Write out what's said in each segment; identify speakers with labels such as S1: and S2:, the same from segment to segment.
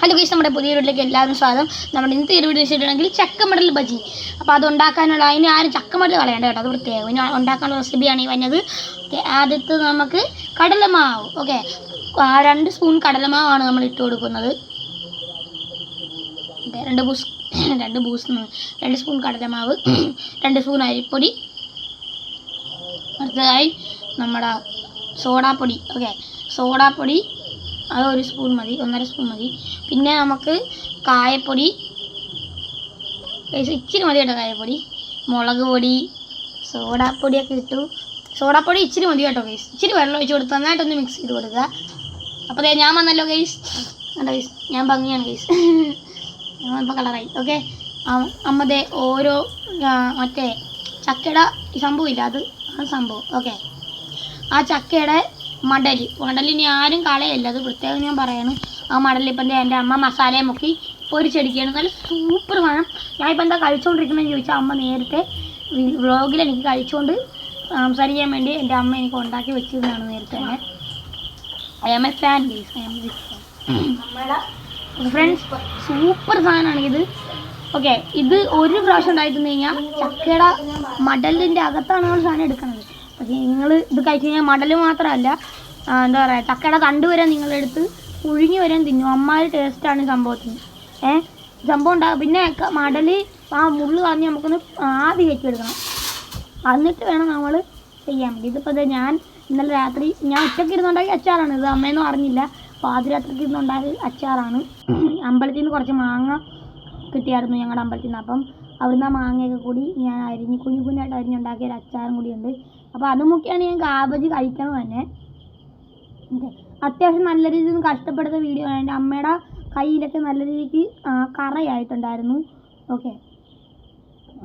S1: Hello guys നമ്മുടെ പുതിയ വീട്ടിലേക്ക് എല്ലാവരും സ്വാഗതം. നമ്മുടെ ഇന്നത്തെ ഒരു വീട് വെച്ചിട്ടുണ്ടെങ്കിൽ ചക്കമടൽ ബജി. അപ്പോൾ അത് ഉണ്ടാക്കാനുള്ള അതിന് ആരും ചക്കമടൽ കളയണ്ട കേട്ടോ അത് പ്രത്യേകം ഇനി ഉണ്ടാക്കാനുള്ള റെസിപ്പിയാണ് ഈ വന്നത്. ആദ്യത്തെ നമുക്ക് കടലമാവ് ഓക്കെ. രണ്ട് സ്പൂൺ കടലമാവാണ് നമ്മൾ ഇട്ട് കൊടുക്കുന്നത്. രണ്ട് ബൂസ് രണ്ട് ബൂസ് രണ്ട് സ്പൂൺ കടലമാവ് രണ്ട് സ്പൂൺ അരിപ്പൊടി. അടുത്തതായി നമ്മുടെ സോഡാപ്പൊടി ഓക്കെ. സോഡാപ്പൊടി അത് ഒരു സ്പൂൺ മതി ഒന്നര സ്പൂൺ മതി. പിന്നെ നമുക്ക് കായപ്പൊടി ഇച്ചിരി മതി കേട്ടോ കായപ്പൊടി. മുളക് പൊടി സോഡാപ്പൊടിയൊക്കെ ഇട്ടു. സോഡാപ്പൊടി ഇച്ചിരി മതി കേട്ടോ ഗൈസ് ഇച്ചിരി വെള്ളം ഒഴിച്ച് കൊടുത്ത് നന്നായിട്ടൊന്ന് മിക്സ് ചെയ്ത് കൊടുക്കുക. അപ്പോൾ ദേ ഞാൻ വന്നല്ലോ ഗൈസ് കണ്ടോ ഗൈസ് ഞാൻ ഭംഗിയാണ് ഗൈസ് ഇപ്പോൾ കളറായി ഓക്കെ അമ്മ ദേ ഓരോ മറ്റേ ചക്കയുടെ സംഭവം സംഭവമില്ല അത് ആ സംഭവം. ഓക്കെ ആ ചക്കയുടെ മടൽ മടലിനി ആരും കളയല്ല. അത് പ്രത്യേകം ഞാൻ പറയാണ്. ആ മടലിപ്പം ഇപ്പം എന്റെ അമ്മ മസാലയും മുക്കി പൊരിച്ചടിക്കുകയാണ്. നല്ല സൂപ്പർ വേണം ഞാൻ ഇപ്പം എന്താ കഴിച്ചുകൊണ്ടിരിക്കണമെന്ന് ചോദിച്ചാൽ അമ്മ നേരത്തെ വ്ളോഗിൽ എനിക്ക് കഴിച്ചുകൊണ്ട് സംസാരിക്കാൻ വേണ്ടി എന്റെ അമ്മ എനിക്ക് ഉണ്ടാക്കി വെച്ചിരുന്നതാണ് നേരത്തെ. തന്നെ I am a fan bees I am big fan friends super സാധനമാണ് ഇത്. ഓക്കെ ഇത് ഒരു പ്രാവശ്യം ഉണ്ടായിട്ടുണ്ടെങ്കിൽ കഴിഞ്ഞാൽ ചക്കയുടെ മടലിന്റെ അകത്താണ് നമ്മൾ സാധനം എടുക്കുന്നത്. നിങ്ങൾ ഇത് കഴിച്ചു കഴിഞ്ഞാൽ മടൽ മാത്രമല്ല എന്താ പറയുക ചക്കയുടെ തണ്ട് വരെ നിങ്ങളെടുത്ത് പുഴുങ്ങി വരാൻ തിന്നും. അമ്മാതിരി ടേസ്റ്റാണ് സംഭവത്തിന്. ഏ? സംഭവം ഉണ്ടാകും പിന്നെ മടൽ ആ മുള്ളു കളഞ്ഞ് നമുക്കൊന്ന് ആദ്യം വെച്ചെടുക്കണം എന്നിട്ട് വേണം നമ്മൾ ചെയ്യാൻ വേണ്ടി. ഇതിപ്പോൾ ഇത് ഞാൻ ഇന്നലെ രാത്രി ഞാൻ ഉച്ചയ്ക്ക് ഇരുന്നുണ്ടാക്കിയ അച്ചാറാണ്. ഇത് അമ്മയൊന്നും അറിഞ്ഞില്ല. പാതിരാത്രിക്ക് ഇരുന്നുണ്ടാക്കി അച്ചാറാണ്. അമ്പലത്തിൽ നിന്ന് കുറച്ച് മാങ്ങ കിട്ടിയായിരുന്നു ഞങ്ങളുടെ അമ്പലത്തിൽ നിന്ന്. അപ്പം അവിടുന്ന് ആ മാങ്ങയൊക്കെ കൂടി ഞാൻ അരിഞ്ഞ് കുഞ്ഞു കുഞ്ഞായിട്ട് അരിഞ്ഞുണ്ടാക്കിയ ഒരു അച്ചാറും കൂടിയുണ്ട് അപ്പോൾ അതുമൊക്കെയാണ് ഞാൻ കാബജ് കഴിക്കാൻ തന്നെ. അത്യാവശ്യം നല്ല രീതിയിൽ നിന്ന് കഷ്ടപ്പെടുന്ന വീഡിയോ ആണ്. എന്റെ അമ്മയുടെ കയ്യിലൊക്കെ നല്ല രീതിക്ക് കറയായിട്ടുണ്ടായിരുന്നു. ഓക്കെ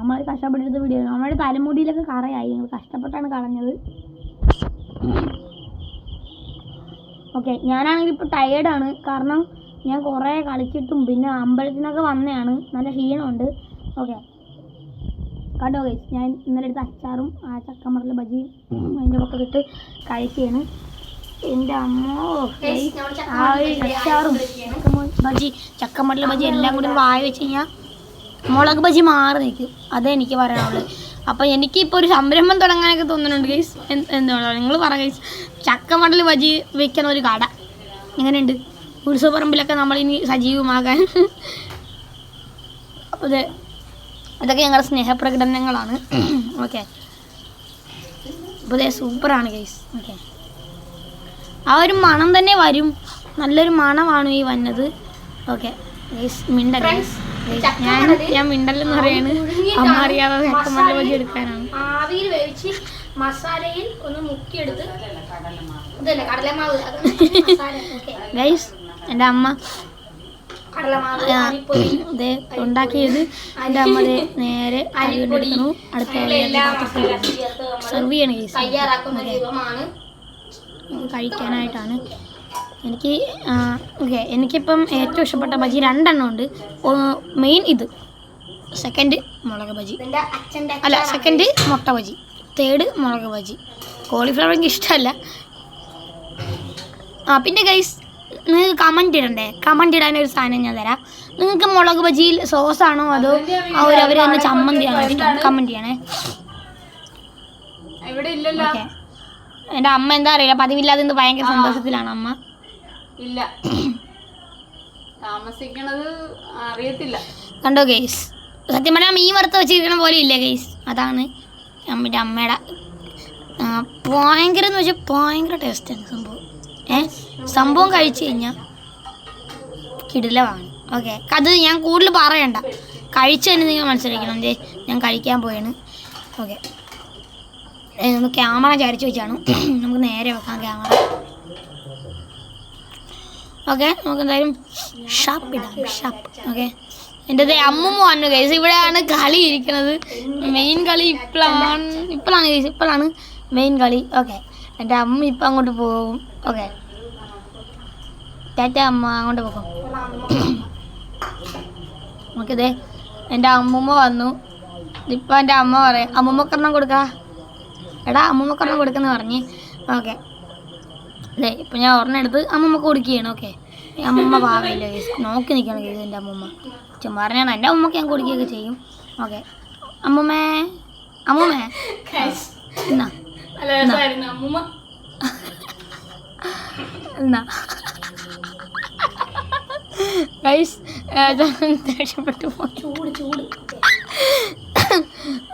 S1: അമ്മ കഷ്ടപ്പെട്ടിരുന്ന വീഡിയോ ആണ്. അമ്മയുടെ തലമുടിയിലൊക്കെ കറയായി. ഞങ്ങൾ കഷ്ടപ്പെട്ടാണ് കളഞ്ഞത്. ഓക്കെ ഞാനാണെങ്കിൽ ഇപ്പോൾ ടയേർഡാണ് കാരണം ഞാൻ കുറേ കളിച്ചിട്ടും പിന്നെ അമ്പലത്തിൽ നിന്നൊക്കെ വന്നതാണ്. നല്ല ക്ഷീണമുണ്ട്. ഓക്കെ കണ്ടോ ഗൈസ് ഞാൻ ഇന്നലെ എടുത്ത അച്ചാറും ആ ചക്കമറൽ ബജിയും അതിന്റെ ഒക്കെ ഇട്ട് കഴിക്കുകയാണ് എന്റെ അമ്മോ ആ അച്ചാറും ബജി ചക്കമടൽ ബജി എല്ലാം കൂടി വായ വെച്ച് കഴിഞ്ഞാൽ മുളക് ബജി മാറി നിൽക്കും. അതേ എനിക്ക് പറയാനുള്ളത് അപ്പോൾ എനിക്കിപ്പോൾ ഒരു സംരംഭം തുടങ്ങാനൊക്കെ തോന്നുന്നുണ്ട് ഗൈസ് എന്താണ് നിങ്ങൾ പറ ഗൈസ് ചക്കമടൽ ബജി വെക്കുന്ന ഒരു കട എങ്ങനെയുണ്ട്? ഉത്സവപ്പറമ്പിലൊക്കെ നമ്മളിനി സജീവമാകാൻ. അപ്പോൾ ഇത് ഇതൊക്കെ ഞങ്ങളുടെ സ്നേഹപ്രകടനങ്ങളാണ്. ഓക്കെ അപ്പോൾ ഇതേ സൂപ്പറാണ് ഗൈസ് ഓക്കെ ആ ഒരു മണം തന്നെ വരും. നല്ലൊരു മണമാണ് ഈ വന്നത്. ഓക്കെ ഗൈസ് മിണ്ടൽ ഞാൻ ഞാൻ മിണ്ടലെന്ന് പറയാണ്. അമ്മ അറിയാതെ ചക്കമല്ല വഴി എടുക്കാനാണ്. ആവിയിൽ വേവിച്ച് മസാലയിൽ ഒന്ന് മുക്കിയെടുത്ത് ഇതല്ലേ കടലമാവ്. ഗൈസ് എന്റെ അമ്മ ദേ ഉണ്ടാക്കിയത് എന്റെ അമ്മ നേരെ അരികൊണ്ടിരിക്കുന്നു അടുത്ത സെർവ് ചെയ്യണം കേസ് ഇത് കഴിക്കാനായിട്ടാണ്. എനിക്ക് ഓക്കെ എനിക്കിപ്പം ഏറ്റവും ഇഷ്ടപ്പെട്ട ബജി രണ്ടെണ്ണം ഉണ്ട്. മെയിൻ ഇത് സെക്കൻഡ് മുളക് ബജി. അല്ല സെക്കൻഡ് മുട്ട ബജി. തേർഡ് മുളക് ബജി. കോളിഫ്ലവർ എനിക്ക് ഇഷ്ടമല്ല. ആ പിന്നെ ഗൈസ് നിങ്ങൾക്ക് കമന്റ് ഇടണ്ടേ? കമന്റ് ഇടാൻ ഒരു സാധനം ഞാൻ തരാം. നിങ്ങൾക്ക് മുളക് ബജിയിൽ സോസാണോ അതോ അവർ അവർ തന്നെ ചമ്മന്തിയാണോ ഇഷ്ടം? കമന്റ് ചെയ്യണേ. എന്റെ അമ്മ എന്താ അറിയില്ല. പതിവില്ലാതെ ഭയങ്കര സന്തോഷത്തിലാണ് അമ്മ.
S2: ഇല്ല. താമസിക്കണത് അറിയത്തില്ല.
S1: കണ്ടോ ഗെയ്സ് സത്യം പറഞ്ഞാൽ മീൻ വറുത്ത് വെച്ചിരിക്കണ പോലെ ഇല്ല ഗെയ്സ് അതാണ് അമ്മയുടെ അമ്മയുടെ ഭയങ്കര എന്ന് വെച്ചാൽ ഭയങ്കര ടേസ്റ്റാണ് സംഭവം. ഏ? സംഭവം കഴിച്ചു കഴിഞ്ഞാൽ കിടിലമാണ് ഓക്കെ. അത് ഞാൻ കൂടുതൽ പറയണ്ട. കഴിച്ചു തന്നെ നിങ്ങൾ മനസ്സിലാക്കണം എന്തേ ഞാൻ കഴിക്കാൻ പോയാണ് ഓക്കെ. നമ്മൾ ക്യാമറ ചരിച്ചു വെച്ചാണ്. നമുക്ക് നേരെ വെക്കാം ക്യാമറ. ഓക്കെ നമുക്ക് എന്തായാലും ഷാപ്പ് ഇടാം ഷാപ്പ്. ഓക്കെ. എന്റെ ദേ അമ്മമ്മ വന്നു കേസ് ഇവിടെയാണ് കളി ഇരിക്കുന്നത് മെയിൻ കളി ഇപ്പോഴാണ് ഇപ്പോഴാണ് കേസ് ഇപ്പോഴാണ് മെയിൻ കളി. ഓക്കെ. എന്റെ അമ്മ ഇപ്പം അങ്ങോട്ട് പോകും. ഓക്കെ. ടാറ്റ അമ്മ അങ്ങോട്ട് പോകും നമുക്കിതേ എന്റെ അമ്മൂമ്മ വന്നു. ഇപ്പം എന്റെ അമ്മ പറയാം അമ്മൂമ്മക്കെണ്ണം കൊടുക്ക. എടാ അമ്മൂമ്മക്കെണ്ണം കൊടുക്കുന്ന പറഞ്ഞ്. ഓക്കെ. അതെ ഇപ്പം ഞാൻ ഒരെണ്ണം എടുത്ത് അമ്മമ്മ കൊടുക്കുകയാണ് ഓക്കെ. അമ്മൂമ്മ പാവയില്ല നോക്കി നിൽക്കണം കേസ് എന്റെ അമ്മൂമ്മ. ചുമ്മാറിനാണ് എന്റെ അമ്മൂമ്മക്ക് ഞാൻ കൊടുക്കുകയൊക്കെ ചെയ്യും. ഓക്കെ. അമ്മൂമ്മേ അമ്മൂമ്മേ. എന്നാ എന്നാ. ഗൈസ് ദേഷ്യപ്പെട്ടു ചൂട് ചൂട്.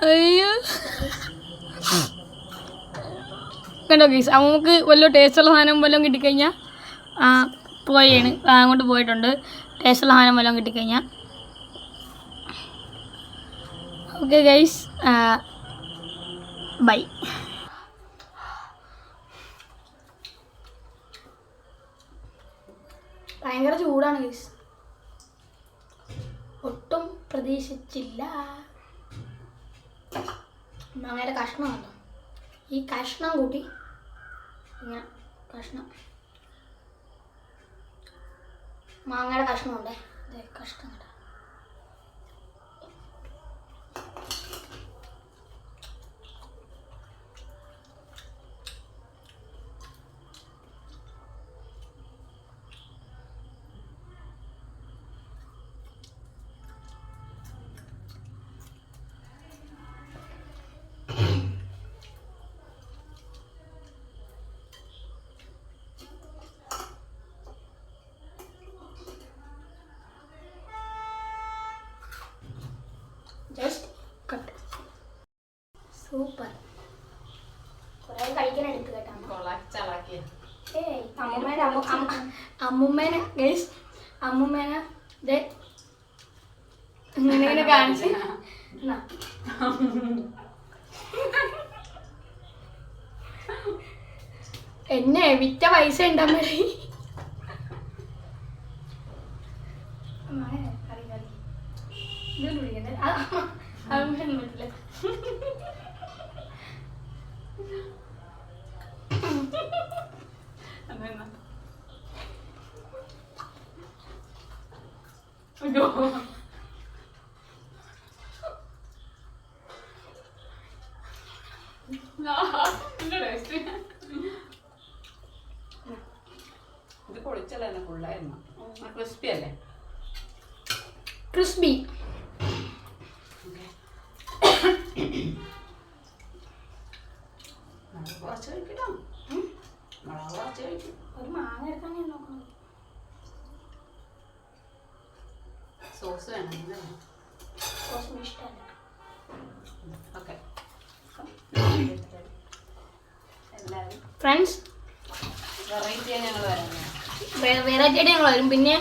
S1: അയ്യോ. കണ്ടോ ഗൈസ് നമുക്ക് വല്ല ടേസ്റ്റുള്ള സാധനം വല്ലതും കിട്ടിക്കഴിഞ്ഞാൽ പോയാണ്. അങ്ങോട്ട് പോയിട്ടുണ്ട്. ടേസ്റ്റുള്ള സാധനം വല്ലതും കിട്ടിക്കഴിഞ്ഞാൽ ഓക്കെ ഗൈസ് ബൈ ഭയങ്കര ചൂടാണ് ഗൈസ് പ്രതീക്ഷിച്ചില്ല. മാങ്ങയുടെ കഷ്ണം കണ്ടോ ഈ കഷ്ണം കൂട്ടി ഇങ്ങനെ കഷ്ണം. മാങ്ങയുടെ കഷ്ണമുണ്ടേ? കഷ്ണം കണ്ടോ? അമ്മൂമ്മേനെ ഗൈസ് അമ്മൂമ്മേനെ ദേ ഇങ്ങനെ ഇങ്ങനെ കാണിച്ച്. എന്നാ. വിറ്റ പൈസ അതൊന്നും പറ്റില്ല
S2: ഇത് പൊളിച്ചല്ലേ ഫുള്ളായിരുന്നു ക്രിസ്പി അല്ലേ?
S1: ക്രിസ്പി
S2: കുറച്ച് കഴിക്കട്ടോ. മുളക് കുറച്ച് കഴിക്കും.
S1: ഒരു മാങ്ങ എടുക്കാൻ ഞാൻ നോക്കണം
S2: സോസ് വേണം ഓക്കെ.
S1: ഫ്രണ്ട്സ്
S2: വെറൈറ്റി ഞങ്ങൾ വരാം
S1: വെറൈറ്റി ആയിട്ട് ഞങ്ങൾ വരും. പിന്നെ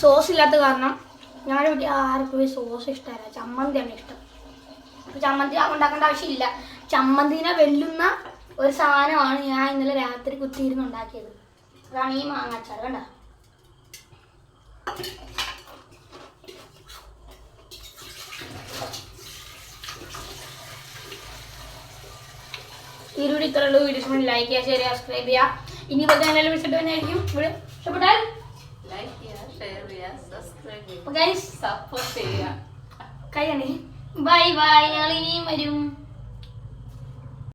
S1: സോസ് ഇല്ലാത്ത കാരണം ഞങ്ങളുടെ വീട്ടിൽ ആർക്കും ഈ സോസ് ഇഷ്ടമല്ല. ചമ്മന്തിയാണ് ഇഷ്ടം. ചമ്മന്തി ഉണ്ടാക്കേണ്ട ആവശ്യമില്ല. ചമ്മന്തിനെ വെല്ലുന്ന ഒരു സാധനമാണ് ഞാൻ ഇന്നലെ രാത്രി കുത്തിയിരുന്ന് ഉണ്ടാക്കിയത്. അതാണ് ഈ മാങ്ങാച്ചാർ കണ്ട? ഈ വീഡിയോ ഉള്ളൂ വീഡിയോ ലൈക്ക് ചെയ്യുക ഷെയർ ചെയ്യുക സബ്സ്ക്രൈബ് ചെയ്യുക. ഇനി ഇപ്പോഴത്തെ നല്ല വിളിച്ചിട്ട് തന്നെ ആയിരിക്കും ഇവിടെ ഇഷ്ടപ്പെട്ടാൽ
S2: ലൈക്ക് ചെയ്യുക ഷെയർ ചെയ്യുക സബ്സ്ക്രൈബ് ചെയ്യുക. സപ്പോർട്ട് ചെയ്യുക.
S1: കൈ ബൈ ബൈ ഞങ്ങൾ ഇനിയും വരും.